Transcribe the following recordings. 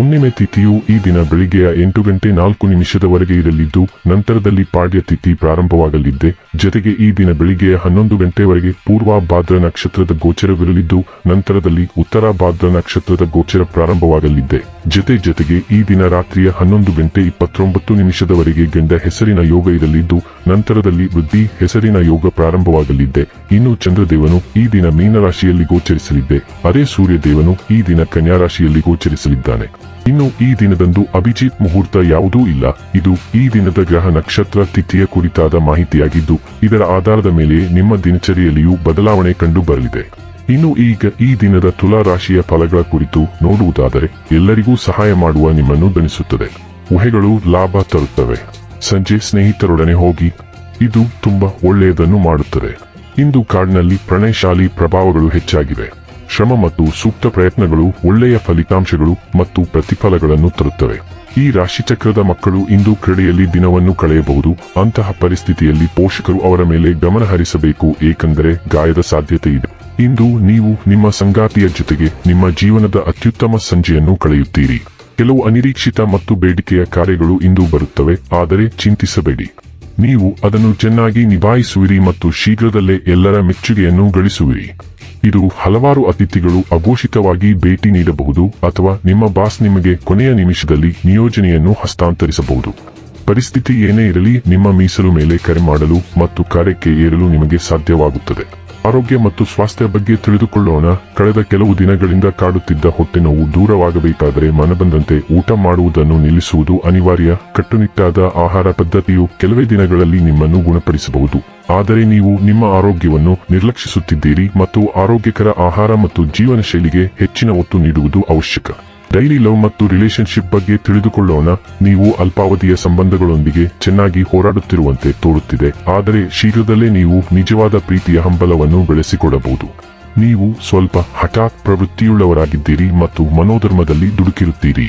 ಹುಣ್ಣಿಮೆ ತಿಥಿಯು ಈ ದಿನ ಬೆಳಿಗ್ಗೆಯ ಎಂಟು ಗಂಟೆ ನಾಲ್ಕು ನಿಮಿಷದವರೆಗೆ ಇರಲಿದ್ದು, ನಂತರದಲ್ಲಿ ಪಾಡ್ಯ ತಿಥಿ ಪ್ರಾರಂಭವಾಗಲಿದ್ದೆ. ಜೊತೆಗೆ ಈ ದಿನ ಬೆಳಿಗ್ಗೆಯ ಹನ್ನೊಂದು ಗಂಟೆವರೆಗೆ ಪೂರ್ವ ಭಾದ್ರ ನಕ್ಷತ್ರದ ಗೋಚರವಿರಲಿದ್ದು, ನಂತರದಲ್ಲಿ ಉತ್ತರ ಭಾದ್ರ ನಕ್ಷತ್ರದ ಗೋಚರ ಪ್ರಾರಂಭವಾಗಲಿದ್ದೆ. ಜೊತೆ ಜೊತೆಗೆ ಈ ದಿನ ರಾತ್ರಿಯ ಹನ್ನೊಂದು ಗಂಟೆ ಇಪ್ಪತ್ತೊಂಬತ್ತು ನಿಮಿಷದವರೆಗೆ ಗಂಡ ಹೆಸರಿನ ಯೋಗ ಇರಲಿದ್ದು, ನಂತರದಲ್ಲಿ ವೃದ್ಧಿ ಹೆಸರಿನ ಯೋಗ ಪ್ರಾರಂಭವಾಗಲಿದ್ದೆ. ಇನ್ನು ಚಂದ್ರದೇವನು ಈ ದಿನ ಮೀನರಾಶಿಯಲ್ಲಿ ಗೋಚರಿಸಲಿದ್ದೆ. ಅದೇ ಸೂರ್ಯದೇವನು ಈ ದಿನ ಕನ್ಯಾ ರಾಶಿಯಲ್ಲಿ ಗೋಚರಿಸಲಿದ್ದಾನೆ. ಇನ್ನು ಈ ದಿನದಂದು ಅಭಿಜಿತ್ ಮುಹೂರ್ತ ಯಾವುದೂ ಇಲ್ಲ. ಇದು ಈ ದಿನದ ಗ್ರಹ ನಕ್ಷತ್ರ ತಿಥಿಯ ಕುರಿತಾದ ಮಾಹಿತಿಯಾಗಿದ್ದು, ಇದರ ಆಧಾರದ ಮೇಲೆ ನಿಮ್ಮ ದಿನಚರಿಯಲ್ಲಿಯೂ ಬದಲಾವಣೆ ಕಂಡು ಬರಲಿದೆ ಇನ್ನು ಈಗ ಈ ದಿನದ ತುಲಾ ರಾಶಿಯ ಫಲಗಳ ಕುರಿತು ನೋಡುವುದಾದರೆ ಎಲ್ಲರಿಗೂ ಸಹಾಯ ಮಾಡುವ ನಿಮ್ಮನ್ನು ದಣಿಸುತ್ತದೆ. ಊಹೆಗಳು ಲಾಭ ತರುತ್ತವೆ. ಸಂಜೆ ಸ್ನೇಹಿತರೊಡನೆ ಹೋಗಿ ಇದು ತುಂಬಾ ಒಳ್ಳೆಯದನ್ನು ಮಾಡುತ್ತದೆ. ಇಂದು ಕಾಡಿನಲ್ಲಿ ಪ್ರಣಯಶಾಲಿ ಪ್ರಭಾವಗಳು ಹೆಚ್ಚಾಗಿವೆ. ಶ್ರಮ ಮತ್ತು ಸೂಕ್ತ ಪ್ರಯತ್ನಗಳು ಒಳ್ಳೆಯ ಫಲಿತಾಂಶಗಳು ಮತ್ತು ಪ್ರತಿಫಲಗಳನ್ನು ತರುತ್ತವೆ. ಈ ರಾಶಿಚಕ್ರದ ಮಕ್ಕಳು ಇಂದು ಕ್ರೀಡೆಯಲ್ಲಿ ದಿನವನ್ನು ಕಳೆಯಬಹುದು. ಅಂತಹ ಪರಿಸ್ಥಿತಿಯಲ್ಲಿ ಪೋಷಕರು ಅವರ ಮೇಲೆ ಗಮನ ಹರಿಸಬೇಕು, ಏಕೆಂದರೆ ಗಾಯದ ಸಾಧ್ಯತೆ ಇದೆ. ಇಂದು ನೀವು ನಿಮ್ಮ ಸಂಗಾತಿಯ ಜೊತೆಗೆ ನಿಮ್ಮ ಜೀವನದ ಅತ್ಯುತ್ತಮ ಸಂಜೆಯನ್ನು ಕಳೆಯುತ್ತೀರಿ. ಕೆಲವು ಅನಿರೀಕ್ಷಿತ ಮತ್ತು ಬೇಡಿಕೆಯ ಕಾರ್ಯಗಳು ಇಂದು ಬರುತ್ತವೆ, ಆದರೆ ಚಿಂತಿಸಬೇಡಿ. ನೀವು ಅದನ್ನು ಚೆನ್ನಾಗಿ ನಿಭಾಯಿಸುವಿರಿ ಮತ್ತು ಶೀಘ್ರದಲ್ಲೇ ಎಲ್ಲರ ಮೆಚ್ಚುಗೆಯನ್ನು ಗಳಿಸುವಿರಿ. ಇದು ಹಲವಾರು ಅತಿಥಿಗಳು ಅಘೋಷಿತವಾಗಿ ಭೇಟಿ ನೀಡಬಹುದು ಅಥವಾ ನಿಮ್ಮ ಬಾಸ್ ನಿಮಗೆ ಕೊನೆಯ ನಿಮಿಷದಲ್ಲಿ ನಿಯೋಜನೆಯನ್ನು ಹಸ್ತಾಂತರಿಸಬಹುದು. ಪರಿಸ್ಥಿತಿ ಏನೇ ಇರಲಿ, ನಿಮ್ಮ ಮೀಸಲು ಮೇಲೆ ಕರೆ ಮಾಡಲು ಮತ್ತು ಕಾರ್ಯಕ್ಕೆ ಏರಲು ನಿಮಗೆ ಸಾಧ್ಯವಾಗುತ್ತದೆ. ಆರೋಗ್ಯ ಮತ್ತು ಸ್ವಾಸ್ಥ್ಯ ಬಗ್ಗೆ ತಿಳಿದುಕೊಳ್ಳೋಣ. ಕಳೆದ ಕೆಲವು ದಿನಗಳಿಂದ ಕಾಡುತ್ತಿದ್ದ ಹೊಟ್ಟೆ ನೋವು ದೂರವಾಗಬೇಕಾದರೆ ಮನಬಂದಂತೆ ಊಟ ಮಾಡುವುದನ್ನು ನಿಲ್ಲಿಸುವುದು ಅನಿವಾರ್ಯ. ಕಟ್ಟುನಿಟ್ಟಾದ ಆಹಾರ ಪದ್ಧತಿಯು ಕೆಲವೇ ದಿನಗಳಲ್ಲಿ ನಿಮ್ಮನ್ನು ಗುಣಪಡಿಸಬಹುದು. ಆದರೆ ನೀವು ನಿಮ್ಮ ಆರೋಗ್ಯವನ್ನು ನಿರ್ಲಕ್ಷಿಸುತ್ತಿದ್ದೀರಿ ಮತ್ತು ಆರೋಗ್ಯಕರ ಆಹಾರ ಮತ್ತು ಜೀವನ ಶೈಲಿಗೆ ಹೆಚ್ಚಿನ ಒತ್ತು ನೀಡುವುದು ಅವಶ್ಯಕ. ಡೈಲಿ ಲವ್ ಮತ್ತು ರಿಲೇಶನ್ಶಿಪ್ ಬಗ್ಗೆ ತಿಳಿದುಕೊಳ್ಳೋಣ. ನೀವು ಅಲ್ಪಾವಧಿಯ ಸಂಬಂಧಗಳೊಂದಿಗೆ ಚೆನ್ನಾಗಿ ಹೋರಾಡುತ್ತಿರುವಂತೆ ತೋರುತ್ತಿದೆ. ಆದರೆ ಶೀಘ್ರದಲ್ಲೇ ನೀವು ನಿಜವಾದ ಪ್ರೀತಿಯ ಹಂಬಲವನ್ನು ಬೆಳೆಸಿಕೊಡಬಹುದು. ನೀವು ಸ್ವಲ್ಪ ಹಠಾತ್ ಪ್ರವೃತ್ತಿಯುಳ್ಳವರಾಗಿದ್ದೀರಿ ಮತ್ತು ಮನೋಧರ್ಮದಲ್ಲಿ ದುಡುಕಿರುತ್ತೀರಿ.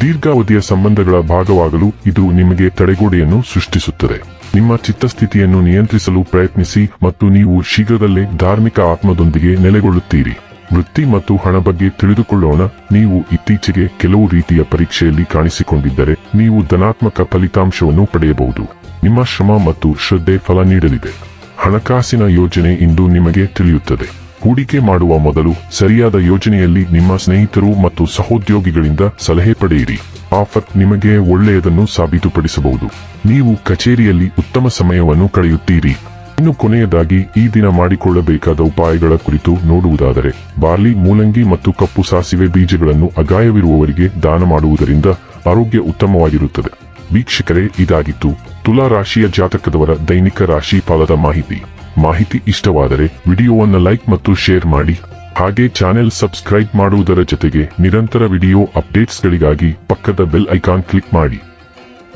ದೀರ್ಘಾವಧಿಯ ಸಂಬಂಧಗಳ ಭಾಗವಾಗಲು ಇದು ನಿಮಗೆ ತಡೆಗೋಡೆಯನ್ನು ಸೃಷ್ಟಿಸುತ್ತದೆ. ನಿಮ್ಮ ಚಿತ್ತಸ್ಥಿತಿಯನ್ನು ನಿಯಂತ್ರಿಸಲು ಪ್ರಯತ್ನಿಸಿ ಮತ್ತು ನೀವು ಶೀಘ್ರದಲ್ಲೇ ಧಾರ್ಮಿಕ ಆತ್ಮದೊಂದಿಗೆ ನೆಲೆಗೊಳ್ಳುತ್ತೀರಿ. ವೃತ್ತಿ ಮತ್ತು ಹಣ ಬಗ್ಗೆ ತಿಳಿದುಕೊಳ್ಳೋಣ. ನೀವು ಇತ್ತೀಚೆಗೆ ಕೆಲವು ರೀತಿಯ ಪರೀಕ್ಷೆಯಲ್ಲಿ ಕಾಣಿಸಿಕೊಂಡಿದ್ದರೆ ನೀವು ಧನಾತ್ಮಕ ಫಲಿತಾಂಶವನ್ನು ಪಡೆಯಬಹುದು. ನಿಮ್ಮ ಶ್ರಮ ಮತ್ತು ಶ್ರದ್ಧೆ ಫಲ ನೀಡಲಿದೆ. ಹಣಕಾಸಿನ ಯೋಜನೆ ಇಂದು ನಿಮಗೆ ತಿಳಿಯುತ್ತದೆ. ಹೂಡಿಕೆ ಮಾಡುವ ಮೊದಲು ಸರಿಯಾದ ಯೋಜನೆಯಲ್ಲಿ ನಿಮ್ಮ ಸ್ನೇಹಿತರು ಮತ್ತು ಸಹೋದ್ಯೋಗಿಗಳಿಂದ ಸಲಹೆ ಪಡೆಯಿರಿ. ಆಫರ್ ನಿಮಗೆ ಒಳ್ಳೆಯದನ್ನು ಸಾಬೀತುಪಡಿಸಬಹುದು. ನೀವು ಕಚೇರಿಯಲ್ಲಿ ಉತ್ತಮ ಸಮಯವನ್ನು ಕಳೆಯುತ್ತೀರಿ. ಇನ್ನು ಕೊನೆಯದಾಗಿ ಈ ದಿನ ಮಾಡಿಕೊಳ್ಳಬೇಕಾದ ಉಪಾಯಗಳ ಕುರಿತು ನೋಡುವುದಾದರೆ, ಬಾರ್ಲಿ, ಮೂಲಂಗಿ ಮತ್ತು ಕಪ್ಪು ಸಾಸಿವೆ ಬೀಜಗಳನ್ನು ಅಗಾಯವಿರುವವರಿಗೆ ದಾನ ಮಾಡುವುದರಿಂದ ಆರೋಗ್ಯ ಉತ್ತಮವಾಗಿರುತ್ತದೆ. ವೀಕ್ಷಕರೇ, ಇದಾಗಿತ್ತು ತುಲಾ ರಾಶಿಯ ಜಾತಕದವರ ದೈನಿಕ ರಾಶಿ ಫಲದ ಮಾಹಿತಿ. ಮಾಹಿತಿ ಇಷ್ಟವಾದರೆ ವಿಡಿಯೋವನ್ನು ಲೈಕ್ ಮತ್ತು ಶೇರ್ ಮಾಡಿ. ಹಾಗೆ ಚಾನೆಲ್ ಸಬ್ಸ್ಕ್ರೈಬ್ ಮಾಡುವುದರ ಜೊತೆಗೆ ನಿರಂತರ ವಿಡಿಯೋ ಅಪ್ಡೇಟ್ಸ್ಗಳಿಗಾಗಿ ಪಕ್ಕದ ಬೆಲ್ ಐಕಾನ್ ಕ್ಲಿಕ್ ಮಾಡಿ.